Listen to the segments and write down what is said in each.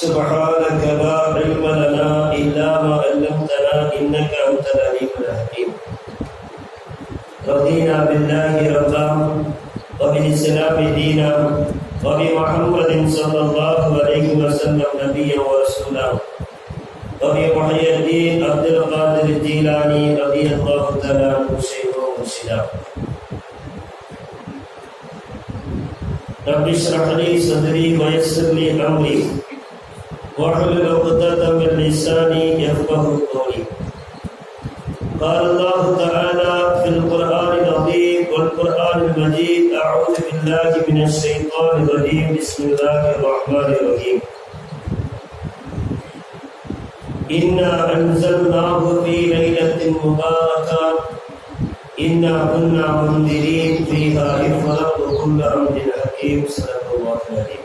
سبحانك لا علم لنا إلا ما علمتنا إنك أنت العليم الحكيم. رضينا بالله رضا وبالإسلام دينا وبمحمد صلى الله عليه وسلم نبيا ورسولا. وبمحيي الدين عبد القادر الجيلاني رضي الله تعالى عنه سيدنا وسلام رب اشرح لي صدري ويسر لي أمري. واحلل عقدة من لساني يفقه قولي. قال الله تعالى في القرآن العظيم والقرآن المجيد أعوذ بالله من الشيطان الرجيم. بسم الله الرحمن الرحيم. إنا أنزلناه في ليلة مباركة. إنا كنا منذرين فيها يفرق كل أمر حكيم. الله العظيم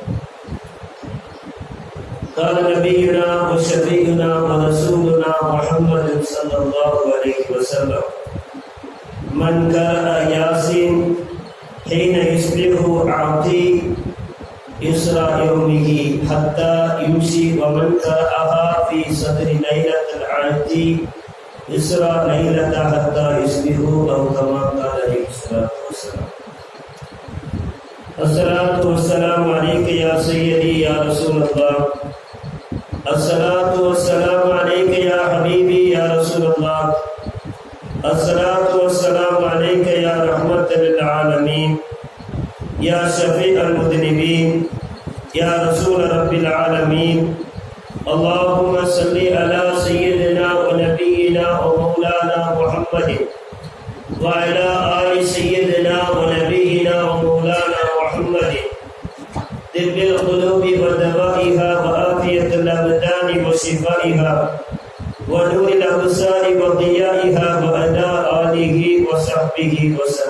قال نبينا وشفيعنا ورسولنا محمد صلى الله عليه وسلم من قرأ ياسين حين يصبح عبدي يسرى يومه حتى يمسي ومن قرأها في صدر ليلة العهد يسرى ليلة حتى يصبح أو كما قال عليه الصلاة والسلام. الصلاة والسلام عليك يا سيدي يا رسول الله الصلاة والسلام عليك يا حبيبي يا رسول الله. الصلاة والسلام عليك يا رحمة يا شفيع المذنبين يا رسول رب العالمين. اللهم صل على سيدنا ونبينا ومولانا محمد وعلى آل سيدنا وشفائها ونور الأبصار وضيائها وأداء آله وصحبه وسلم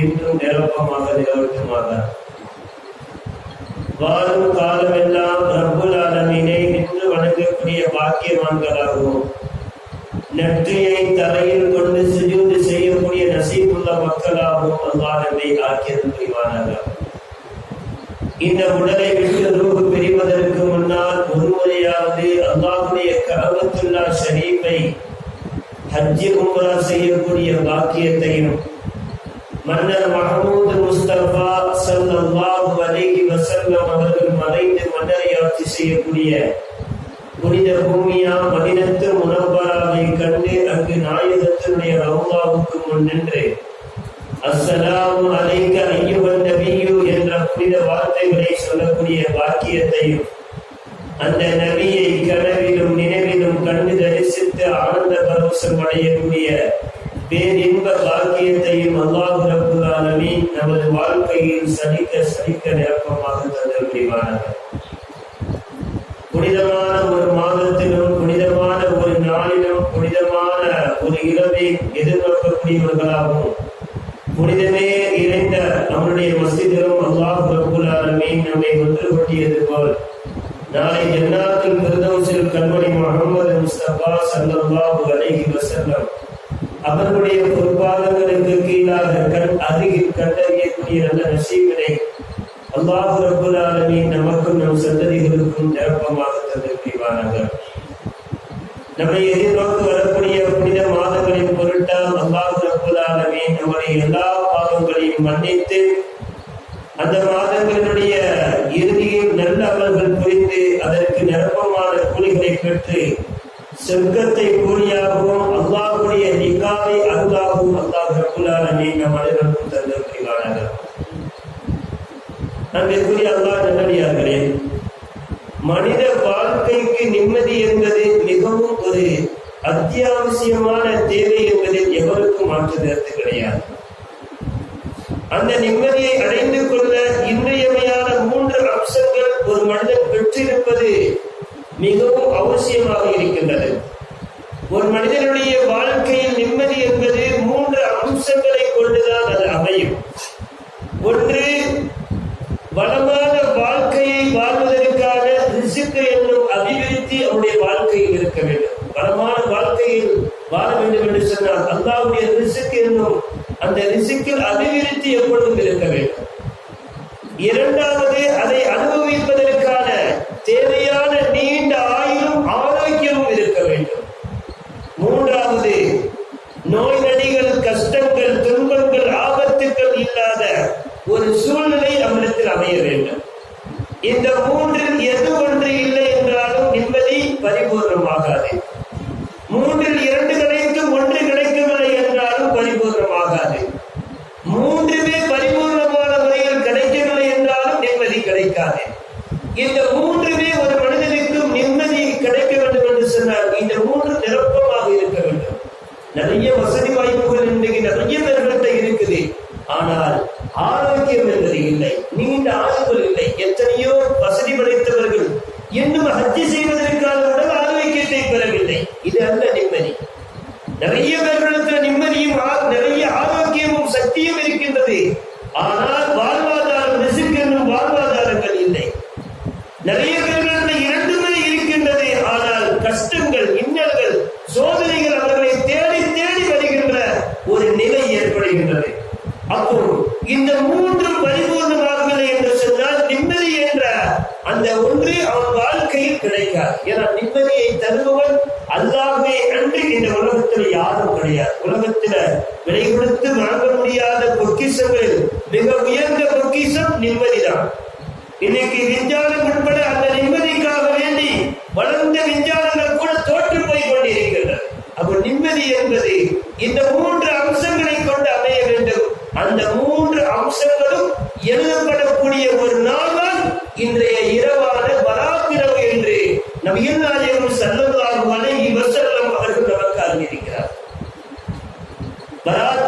என்றும் நிரப்பமாக நிலவட்டுமாக வாழும் காலமெல்லாம் ரப்புல் ஆலமீனை நின்று வணங்கக்கூடிய பாக்கியவான்களாகவும் நெற்றியை தலையில் கொண்டு சுஜூது செய்யக்கூடிய நசீபுள்ள மக்களாகவும் அல்லாஹ்வை ஆக்கியது புரிவானாக இந்த உடலை விட்டு ரூபு பிரிவதற்கு முன்னால் ஒருமுறையாவது அல்லாஹுடைய கரவத்துல்லா ஷரீஃபை ஹஜ்ஜி உம்ரா செய்யக்கூடிய பாக்கியத்தையும் மன்னர் மஹமூது முஸ்தபா ஸல்லல்லாஹு அலைஹி வஸல்லம் அவர்கள் மறைந்து மன்னரையாட்சி செய்யக்கூடிய புனித பூமியா மதினத்து முனவராவை கண்டு அங்கு நாயகத்தினுடைய ரவுலாவுக்கு முன் நின்று அஸ்ஸலாமு அலைக்க ஐயுவன் நபியு என்ற புனித வார்த்தைகளை சொல்லக்கூடிய பாக்கியத்தையும் அந்த நபியை கனவிலும் நினைவிலும் கண்டு தரிசித்து ஆனந்த பரவசம் அடையக்கூடிய பேரின்ப பாக்கியத்தையும் அல்லாஹு ரப்புல் நமது வாழ்க்கையில் சலிக்க சலிக்க நிரப்பமாக தந்த புனிதமான ஒரு மாதத்திலும் புனிதமான ஒரு நாளிலும் புனிதமான ஒரு இரவை எதிர்நோக்கக்கூடியவர்களாகவும் புனிதமே இறைந்த நம்முடைய மஸ்ஜிதிலும் அல்லாஹ் ரப்புல் நம்மை ஒன்று கொட்டியது போல் நாளை ஜன்னாத்துல் ஃபிர்தௌஸில் கண்மணி முகமது முஸ்தபா சல்லாஹு அலைஹி வசல்லம் அவர்களுடைய பொறுப்பாளர்களுக்கு கீழாக அருகில் கண்டறியக்கூடிய நல்ல நசீபினை அல்லாஹ் ரப்புல் நமக்கும் நம் சந்ததிகளுக்கும் நிரப்பமாக தந்து நம்மை எதிர்நோக்கு வரக்கூடிய புனித மாதங்களின் பொருட்டால் அல்லாஹ் ரப்புல் ஆலமீன் நம்முடைய எல்லா பாவங்களையும் மன்னித்து அந்த மாதங்களினுடைய இறுதியில் நல்ல அவர்கள் புரிந்து அதற்கு நிரப்பமான கூலிகளை பெற்று சொர்க்கத்தை கூறியாகவும் அல்லாஹுடைய நிகாவை அல்லாஹும் அல்லாஹ் ரபுல்லாலமே நம் அனைவருக்கும் தந்த புரிவானாக நம்பிற்குரிய அல்லாஹ் நல்லடியார்களே மனித வாழ்க்கைக்கு நிம்மதி என்பது மிகவும் ஒரு அத்தியாவசியமான தேவை என்பதில் எவருக்கும் மாற்று கருத்து கிடையாது. அந்த நிம்மதியை அடைந்து கொள்ள இன்றியமையான மூன்று அம்சங்கள் ஒரு மனிதன் பெற்றிருப்பது மிகவும் அவசியமாக இருக்கின்றது. ஒரு மனிதனுடைய வாழ்க்கையில் நிம்மதி என்பது மூன்று அம்சங்களை கொண்டுதான் அது அமையும். ஒன்று வளமான வாழ்க்கையை வாழ்வதற்காக ரிசுக்கு என்னும் அபிவிருத்தி அவருடைய வாழ்க்கையில் இருக்க வேண்டும். வளமான வாழ்க்கையில் வாழ வேண்டும் என்று சொன்னால் அல்லாவுடைய ரிசுக்கு என்னும் அந்த ரிசுக்கில் அபிவிருத்தி எப்பொழுதும் இருக்க வேண்டும். இரண்டாவது அதை அனுபவிப்பதற்கு that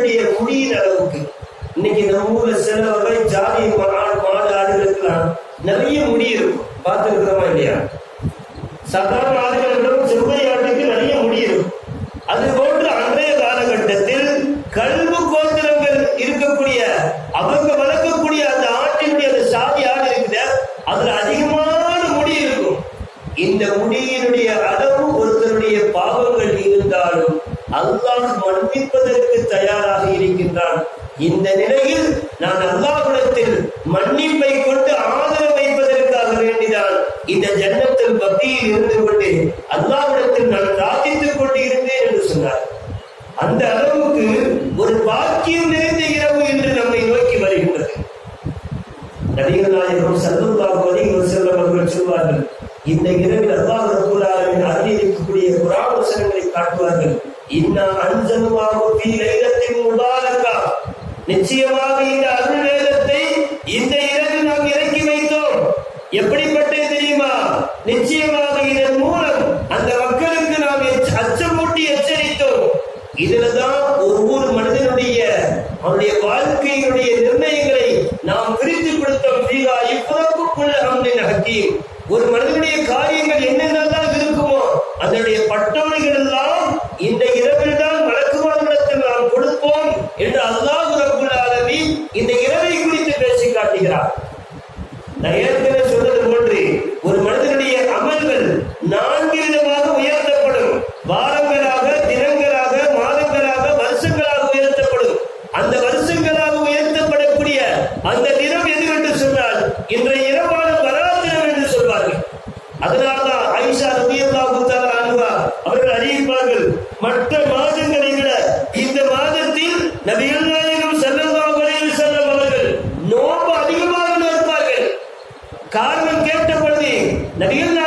வேண்டிய முடியிற அளவுக்கு. இன்னைக்கு நம்ம ஊர்ல சிலவர்கள் ஜாதி மாடு மாடு ஆடுகளுக்கெல்லாம் நிறைய முடி இருக்கும். பார்த்துருக்கிறோமா இல்லையா? சாதாரண ஆடுகளை விட செவ்வாய் ஆட்டுக்கு நிறைய முடி இருக்கும். குரான் காட்டுவார்கள். இன்னா அஞ்சனுமாகும் லைலத்தின் முபாரக்கா. நிச்சயமாக இந்த அருள் இந்த இரவு நாம் இறக்கி வைத்தோம். எப்படிப்பட்டது தெரியுமா? நிச்சயமாக அதனாலதான் ஆயிஷா ரபியல்லா குத்தால அன்பா அவர்கள் அறிவிப்பார்கள் மற்ற மாதங்களை விட இந்த மாதத்தில் நபிகள் நாயகம் செல்லல்லா வரையில் செல்லும் அவர்கள் நோம்பு அதிகமாக இருப்பார்கள் காரணம் கேட்டபடி நபிகள்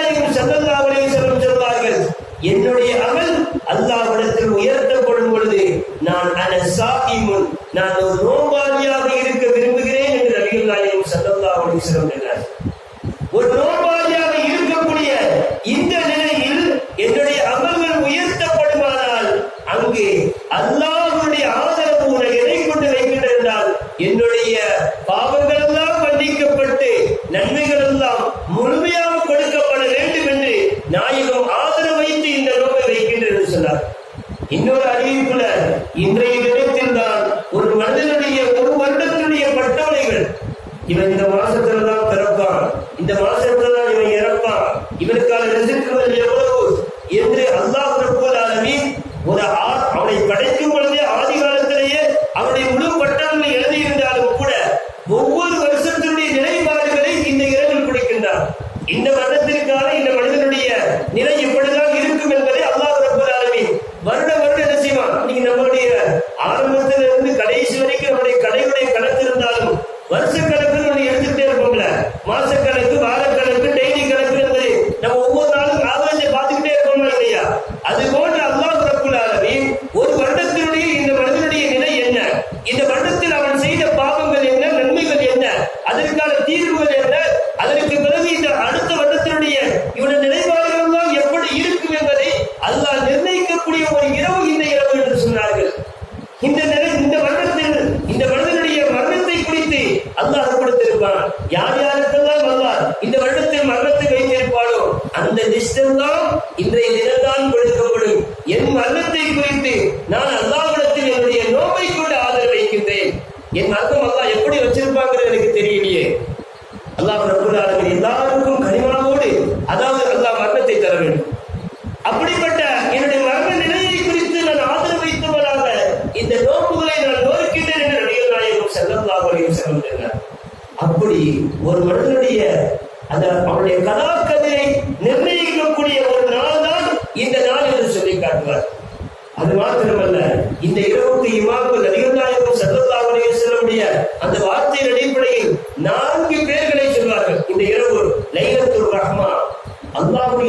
இவன் இந்த மாசத்துல estão lá empreendendo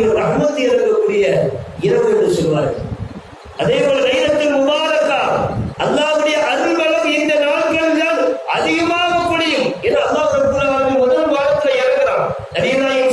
இரவு ரஹ்மத் இறங்கக்கூடிய இரவு என்று சொல்வார்கள். அதே போல லைலத்தில் முபாரக்கா அல்லாவுடைய அருள்பலம் இந்த நாட்கள் தான் அதிகமாக புரியும். ஏன்னா அல்லாஹ் முதல் வாரத்தில் இறங்குறான். நடிகநாயகம்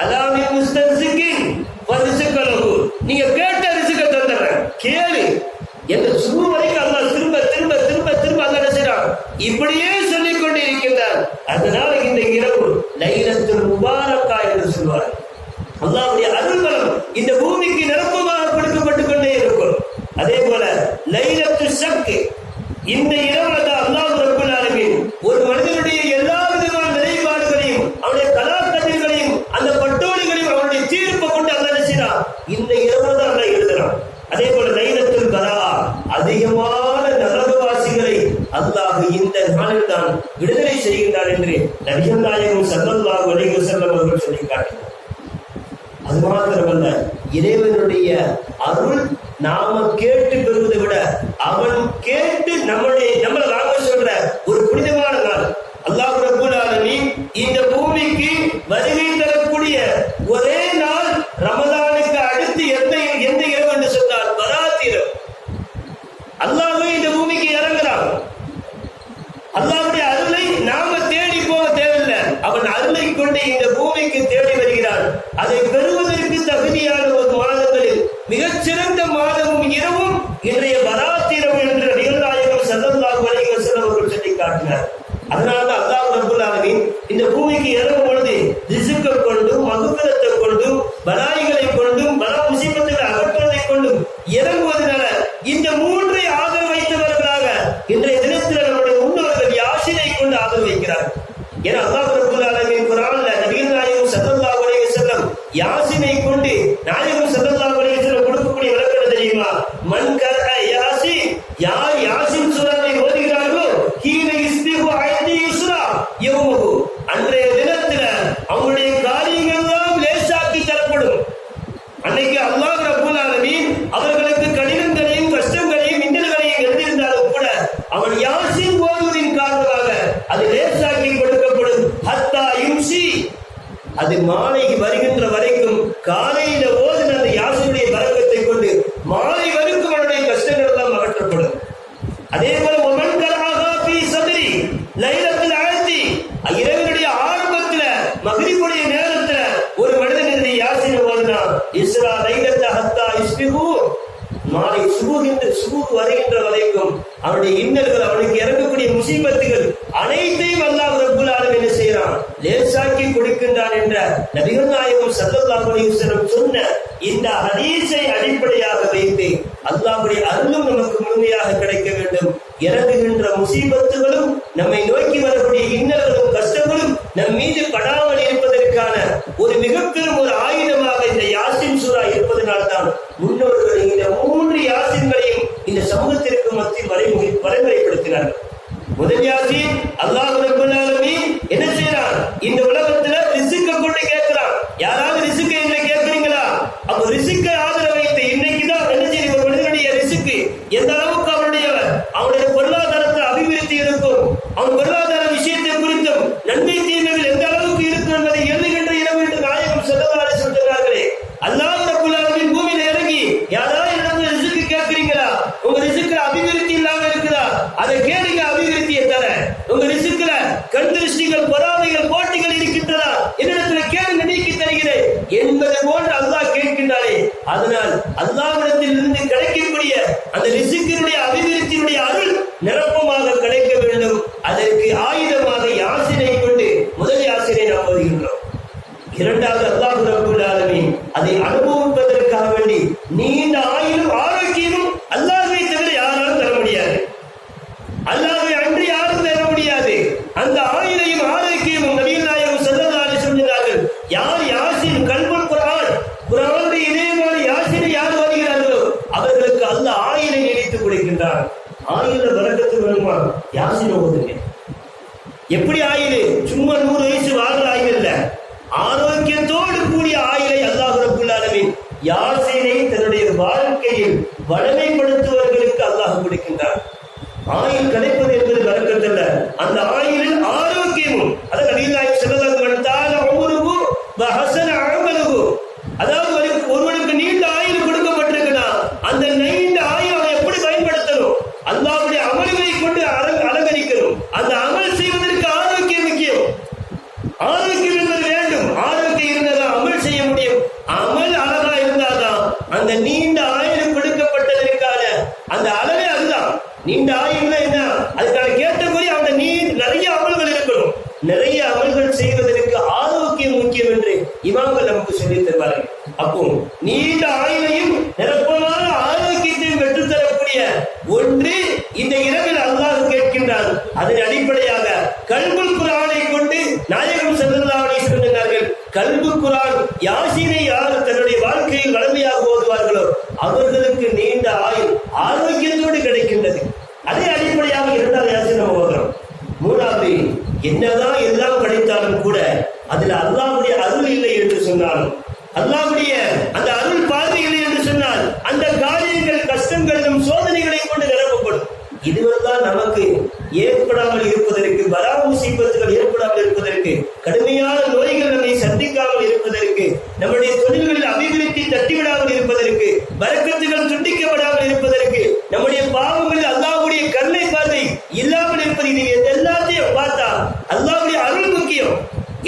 allowing ಯಾರು இந்த ஹதீஸை அடிப்படையாக வைத்து அல்லாவுடைய அருளும் நமக்கு முழுமையாக கிடைக்க வேண்டும். இறங்குகின்ற முசீபத்துகளும் நம்மை நோக்கி வரக்கூடிய இன்னல்களும் கஷ்டங்களும் நம் மீது படாமல் இருப்பதற்கான ஒரு மிக ஒரு ஆயுதமாக இந்த யாசின் சூறா இருப்பதனால்தான் முன்னோர்கள் இந்த மூன்று யாசின்களையும் இந்த சமூகத்திற்கு மத்தியில் வரைமுறை வரைமுறைப்படுத்தினார்கள். முதல் யாசின் அல்லாஹ் என்ன செய்யறான் இந்த உலகத்துல ரிசுக்க கூட கேட்கிறான். யாராவது ரிசுக்க என்ன அந்த ரிசுக்கு ஆதரவு வைத்து இன்னைக்கு தான் என்ன செய்யும் ஒரு மனிதனுடைய ரிசுக்கு எந்த அளவுக்கு அவனுடைய அவனுடைய பொருளாதாரத்தை அபிவிருத்தி இருக்கும் அவன் பொருளாதார விஷயத்தை குறித்தும் நன்மை தீமைகள் எந்த அளவுக்கு இருக்கும் என்பதை எழுதுகின்ற இடம் என்று நாயகம் செல்லவாறு சொல்கிறார்களே. அல்லாஹ் ரபுல்லாவின் பூமியில இறங்கி யாராவது இடத்துல ரிசுக்கு கேட்கிறீங்களா? உங்க ரிசுக்கு அபிவிருத்தி இல்லாம இருக்குதா? அதை கேளுங்க அபிவிருத்தியை தர. உங்க ரிசுக்குல கண் திருஷ்டிகள் பொறாமைகள் போட்டிகள் இருக்கின்றதா? என்னிடத்துல கேளுங்க நீக்கி தருகிறேன். என்பது போன்ற இருக்கின்றானே அதனால் அல்லாவிடத்திலிருந்து கிடைக்கக்கூடிய அந்த ரிசுக்கினுடைய அபிவிருத்தியினுடைய அருள் நிரப்பமாக கிடைக்க வேண்டும். அதற்கு ஆயுதம் வழக்கத்தில் அந்த ஆயுளில் ஆரோக்கியமும் அதான் நீலாய் செல்ல அவர்களுக்கு நீண்ட ஆயுள் ஆரோக்கியத்தோடு கிடைக்கின்றது. அதே அடிப்படையாக இரண்டாவது யாசின் நம்ம ஓதுறோம் மூணாவது என்னதான் எல்லாம் கிடைத்தாலும் கூட அதுல அல்லாவுடைய அருள் இல்லை என்று சொன்னாலும் அல்லாவுடைய அந்த அருள் பார்வை இல்லை என்று சொன்னால் அந்த காரியங்கள் கஷ்டங்களிலும் சோதனைகளை கொண்டு நிரப்பப்படும். இதுவெல்லாம் நமக்கு ஏற்படாமல் இருப்பதற்கு வராமல் சீப்பத்துகள் ஏற்படாமல் இருப்பதற்கு கடுமை நோய்கள் நம்மை சந்திக்காமல் இருப்பதற்கு நம்முடைய தொழில்களில் அபிவிருத்தி தட்டிவிடாமல் இருப்பதற்கு வரக்கத்துகள் துண்டிக்கப்படாமல் இருப்பதற்கு நம்முடைய பாவங்களில் அல்லாஹ்வுடைய கண்ணை பார்வை இல்லாமல் இருப்பது இது எல்லாத்தையும் பார்த்தா அல்லாஹ்வுடைய அருள் முக்கியம்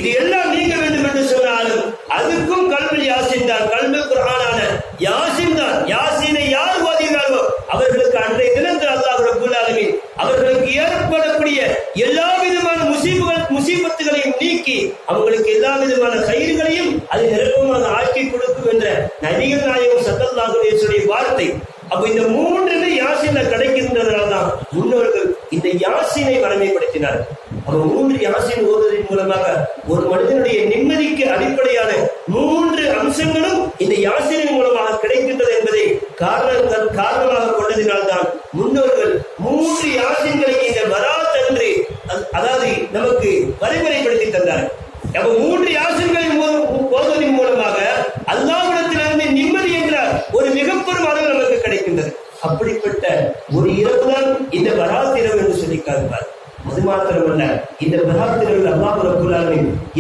இது எல்லாம் நீங்க வேண்டும் என்று சொன்னாலும் அதுக்கும் கல்வி யாசின் தான் கல்வி குரானான யாசின் தான் யாசினை யார் ஓதுகிறார்களோ அவர்களுக்கு அன்றைய தினத்தில் அல்லாஹ் ரப்பல் ஆலமீன் அவர்களுக்கு ஏற்படக்கூடிய எல்லா விதமான முசீபுகள் முசீபத்துகளையும் நீக்கி அவங்களுக்கு எல்லா விதமான கயிறுகளையும் அது நிரப்பமாக ஆக்கி கொடுக்கும் என்ற நபிகள் நாயகம் சத்தல் அலைஹி வார்த்தை. அப்ப இந்த மூன்றுமே யாசின கிடைக்கின்றதுனால தான் முன்னோர்கள் இந்த யாசினை வளமைப்படுத்தினார் அப்ப மூன்று யாசின் ஓதுவதன் மூலமாக ஒரு மனிதனுடைய நிம்மதிக்கு அடிப்படையான மூன்று அம்சங்களும் இந்த யாசினின் மூலமாக கிடைக்கின்றது என்பதை காரணங்கள் காரணமாக கொண்டதினால்தான் முன்னோர்கள் மூன்று யாசின்களை இந்த வராத் அதாவது நமக்கு வரைமுறைப்படுத்தி தந்தார் அப்ப மூன்று யாசின்களை ஓதுவதன் மூலமாக அல்லாவிடத்திலிருந்து நிம்மதி என்ற ஒரு மிகப்பெரும் அளவு நமக்கு கிடைக்கின்றது. அப்படிப்பட்ட ஒரு இரவு தான் இந்த வராத் இரவு என்று சொல்லி காண்பார் அது மாத்திரமல்ல இந்த வராத் இரவில் அல்லாஹ் ரப்புல்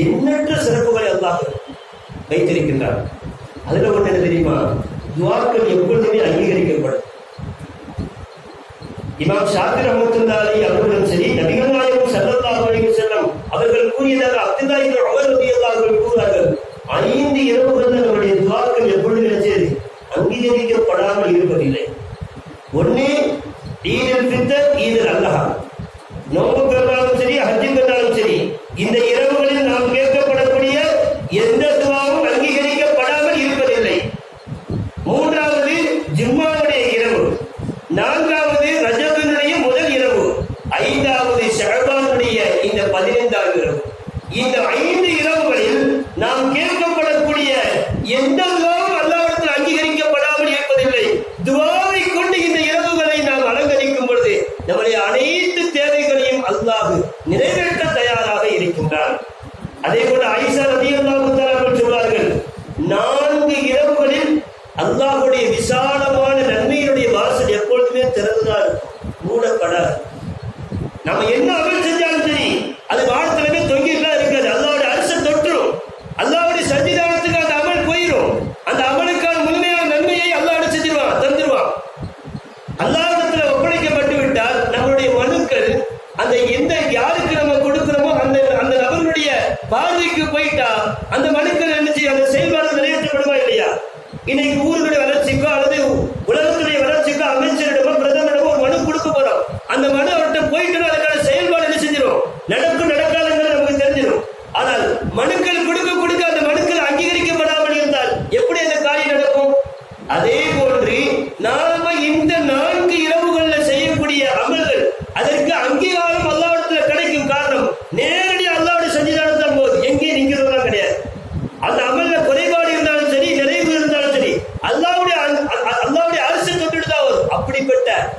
எண்ணற்ற சிறப்புகளை அல்லாஹ் வைத்திருக்கின்றார். அதுல ஒண்ணு என்ன தெரியுமா? துவாக்கள் எப்பொழுதுமே அங்கீகரிக்கப்படும். இமாம் ஷாஃபி ரஹ்மத்துல்லாஹி அவர்களும் சரி நபிகள் நாயகம் கூறியதாக அப்துல்லா இப்னு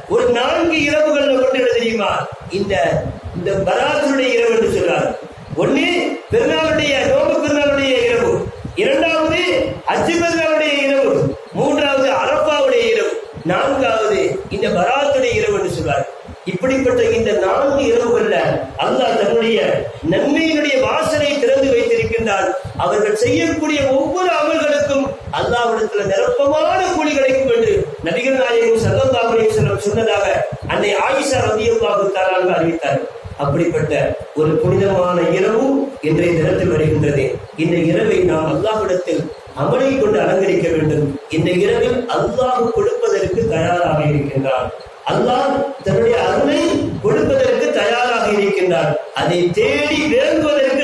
ஒரு நான்கு இரவுகள் கொண்டு என்ன தெரியுமா? இந்த இந்த பராத்துடைய இரவு என்று சொல்றாரு ஒன்னு பெருநாளுடைய நோம்பு பெருநாளுடைய இரவு. இரண்டாவது அச்சு பெருநாளுடைய இரவு. மூன்றாவது அரப்பாவுடைய இரவு. நான்காவது இந்த பராத்துடைய இரவு என்று சொல்வார் இப்படிப்பட்ட இந்த நான்கு இரவுகள்ல அல்லாஹ் தன்னுடைய நன்மையினுடைய வாசலை வைத்திருக்கின்றான் அவர்கள் செய்யக்கூடிய ஒவ்வொரு அமல்களுக்கும் அல்லாஹ்விடத்துல நிரப்பமான கூலி கிடைக்கும் என்று நபிகள் நாயகம் ஸல்லல்லாஹு அலைஹி சொன்னதாக அன்னை ஆயிஷா ரலியல்லாஹு தஆலா அறிவித்தார் அப்படிப்பட்ட ஒரு புனிதமான இரவு இன்றைய தினத்தில் வருகின்றது. இந்த இரவை நாம் அல்லாஹ்விடத்தில் அமலை கொண்டு அலங்கரிக்க வேண்டும். இந்த இரவில் அல்லாஹ் கொடுப்பதற்கு தயாராக இருக்கின்றான். அல்லாஹ் தன்னுடைய அருளை கொடுப்பதற்கு தயாராக இருக்கின்றார் அதை தேடி வேண்டுவதற்கு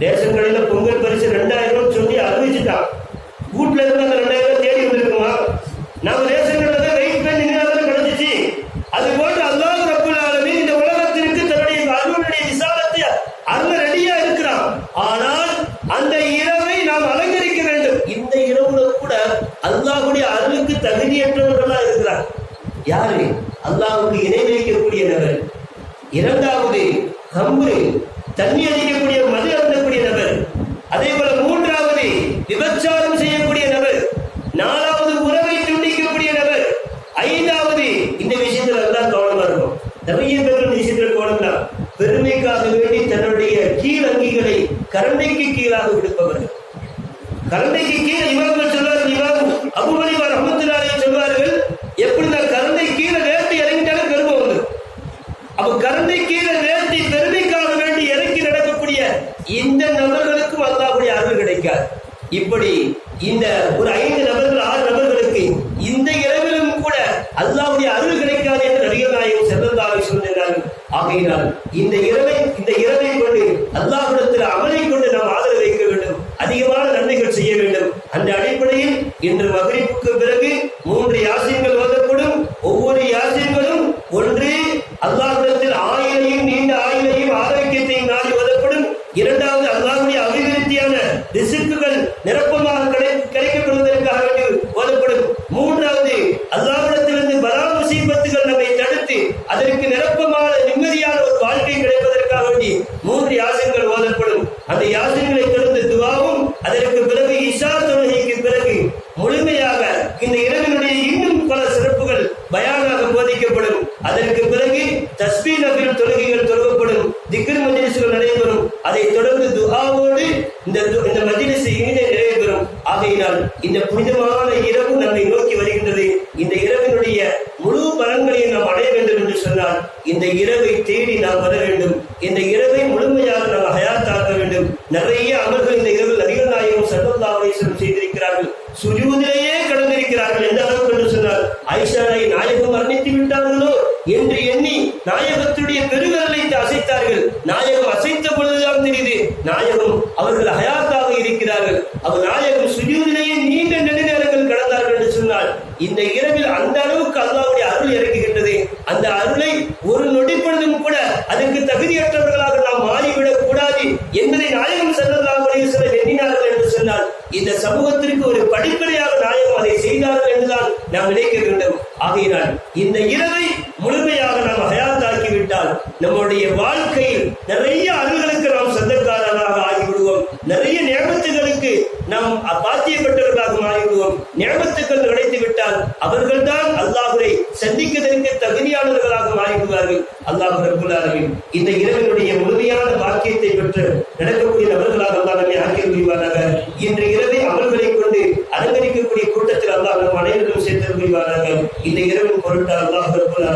தேசங்களில் பொங்கல் பரிசு ரெண்டாயிரம் சொல்லி அறிவிச்சுட்டான் வீட்டுல இருந்து அந்த ரெண்டாயிரம் ரூபாய் தேடி வந்திருக்குமா நாம ரேஷன் கடையில தான் வெயிட் பண்ணி நின்று கிடைச்சிச்சு அது போன்று அல்லாஹ் ரப்புல் ஆலமீன் இந்த உலகத்திற்கு தன்னுடைய அருளுடைய விசாலத்தை அருள ரெடியா இருக்கிறான் ஆனால் அந்த இரவை நாம் அலங்கரிக்க வேண்டும் இந்த இரவுல கூட அல்லாஹ்வுடைய அருளுக்கு தகுதியற்றவர்களா இருக்கிறார் யாரு அல்லாஹ்வுக்கு இணை வைக்கக்கூடிய நபர் இரண்டாவது கம்பு தண்ணி அடிக்கக்கூடிய மது அருந்தக்கூடிய நபர் அதே போல மூன்றாவது விபச்சாரம் செய்யக்கூடிய நபர் நாலாவது உறவை துண்டிக்கக்கூடிய நபர் ஐந்தாவது இந்த விஷயத்துல எல்லாம் கவனமா இருக்கும் நிறைய பேர் இந்த விஷயத்துல கவனம் தான் பெருமைக்காக வேண்டி தன்னுடைய கீழ் அங்கிகளை கரண்டைக்கு கீழாக விடுப்பவர்கள் கரண்டைக்கு கீழே இமாம்கள் சொல்வார்கள் இமாம் அபுபலிவார் ரஹமத்துல்லாஹி சொல்வார்கள் எப்படி நான் கரண்டை கீழே நேர்த்தி இறங்கிட்டாலும் பெருமை வந்து அப்ப கரண்டை கீழே நேர்த்தி பெருமைக்காக வேண்டி இறங்கி நடக்கக்கூடிய இந்த நபர்களுக்கும் அல்லாஹ்வுடைய அருள் கிடைக்காது இப்படி இந்த ஒரு ஐந்து நபர்கள் ஆறு நபர்களுக்கு இந்த இரவிலும் கூட அல்லாவுடைய அருள் கிடைக்காது என்று நபிகள் நாயகம் செல்லல்லாஹு சொன்னார்கள். ஆகையினால் இந்த இரவு கொண்டு அல்லாஹ்விடத்தில் அமலை கொண்டு நாம் ஆதரவு வைக்க வேண்டும் அதிகமான நன்மைகள் செய்ய வேண்டும் அந்த அடிப்படையில் இன்று மகரிப்புக்கு பிறகு மூன்று யாசின்கள் ஓதப்படும் ஒவ்வொரு யாசின்களும் ஒன்று அல்லாஹ்விடத்தில் ஆயிலையும் நீண்ட ஆயிலையும் ஆரோக்கியத்தையும் நாடி ஓதப்படும் இரண்டாவது அல்லாஹ்வுடைய அபிவிருத்தியான ரிசிக்குகள் நிரப்பமாக கிடை கிடைக்கப்படுவதற்காக வேண்டி ஓதப்படும் மூன்றாவது அல்லாஹ்விடத்திலிருந்து பலா முசீபத்துகள் நம்மை தடுத்து அதற்கு நிரப்பமான நிம்மதியான ஒரு வாழ்க்கை கிடைப்பதற்காக வேண்டி மூன்று யாசங்கள் ஓதப்படும் அந்த யாசங்களை தொடர்ந்து துவாவும் அதற்கு பிறகு இஷா தொழுகைக்கு பிறகு முழுமையாக இந்த இரவினுடைய இன்னும் பல சிறப்புகள் பயானாக போதிக்கப்படும் அதற்கு பிறகு தஸ்பீ நபில் தொழுகைகள் தொழுகப்படும் திக்ரு மஜிலிசுகள் நடைபெறும். அதை தொடர்ந்து துகாவோடு இந்த இந்த மஜிலிசு இனிதே நிறைவேறும். ஆகையினால் இந்த புனிதமான இரவு நம்மை நோக்கி வருகின்றது இந்த இரவினுடைய முழு பலன்களையும் நாம் அடைய வேண்டும் என்று சொன்னால் இந்த இரவை தேடி நாம் வர வேண்டும் இந்த இரவை முழுமையாக நாம் ஹயாத்தாக்க வேண்டும் நிறைய அமல்கள் இந்த இரவில் நபிகள் நாயகம் சல்லல்லாஹு செய்திருக்கிறார்கள் சுஜூதிலேயே கடந்திருக்கிறார்கள் எந்த அளவுக்கு என்று சொன்னால் ஐஷாரை நாயகம் வர்ணித்து விட்டார்களோ என்று எண்ணி நாயகத்துடைய பெருவிரலை அசைத்தார்கள் நாயகம் அசைத்த பொழுதுதான் தெரியுது நாயகம் அவர்கள் ஹயாத்தாக இருக்கிறார்கள் அவர் நாயகம் சுஜூதிலேயே நீண்ட நெடுநேரங்கள் கடந்தார்கள் என்று இந்த இரவில் அந்த அளவுக்கு அல்லாவுடைய அருள் இறங்குகின்றது. அந்த அருளை ஒரு நொடிப்பொழுதும் கூட அதற்கு தகுதியற்றவர்களாக நாம் மாறிவிடக் கூடாது என்பதை நாயகம் செல்லலாம் எண்ணினார்கள் என்று சொன்னால் இந்த சமூகத்திற்கு ஒரு படிப்படையாக நாயகம் அதை செய்தார்கள் என்றுதான் நாம் நினைக்க வேண்டும். ஆகையினால் இந்த இரவை முழுமையாக நாம் ஹயாத்தாக்கிவிட்டால் நம்முடைய வாழ்க்கையில் நிறைய அருள்களுக்கு நிறைய நியமத்துகளுக்கு நாம் பாத்தியப்பட்டவர்களாக மாறிவிடுவோம். நியமத்துக்கள் கிடைத்து விட்டால் அவர்கள்தான் அல்லாஹுரை சந்திக்கதற்கு தகுதியானவர்களாக மாறிவிடுவார்கள். அல்லாஹ் ரப்புல் இந்த இரவினுடைய முழுமையான பாக்கியத்தை பெற்று நடக்கக்கூடிய நபர்களாக அல்லாஹ் நம்மை ஆக்கி புரிவாராக இன்று இரவை அமல்களை கொண்டு அலங்கரிக்கக்கூடிய கூட்டத்தில் அல்லாஹ் நம் அனைவரும் சேர்த்து புரிவாராக இந்த இரவின் பொருட்டால் அல்லாஹ் ரப்புல்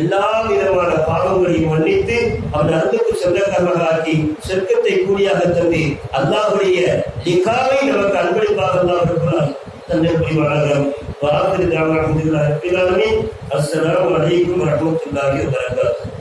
எல்லா விதமான பாவங்களையும் மன்னித்து அவன் அருந்துக்கு சொந்தக்காரமாக ஆக்கி சொர்க்கத்தை கூடியாக தந்து அல்லாஹுடைய லிகாவை நமக்கு அன்பளிப்பாக அல்லாஹ் இருக்கிறார் ஆலமீன் தந்தை புரிவாராக வாக்கு தாவா அஹமதுல்லாஹி ரப்பில் ஆலமீன் அஸ்ஸலாமு அலைக்கும் வரஹ்மத்துல்லாஹி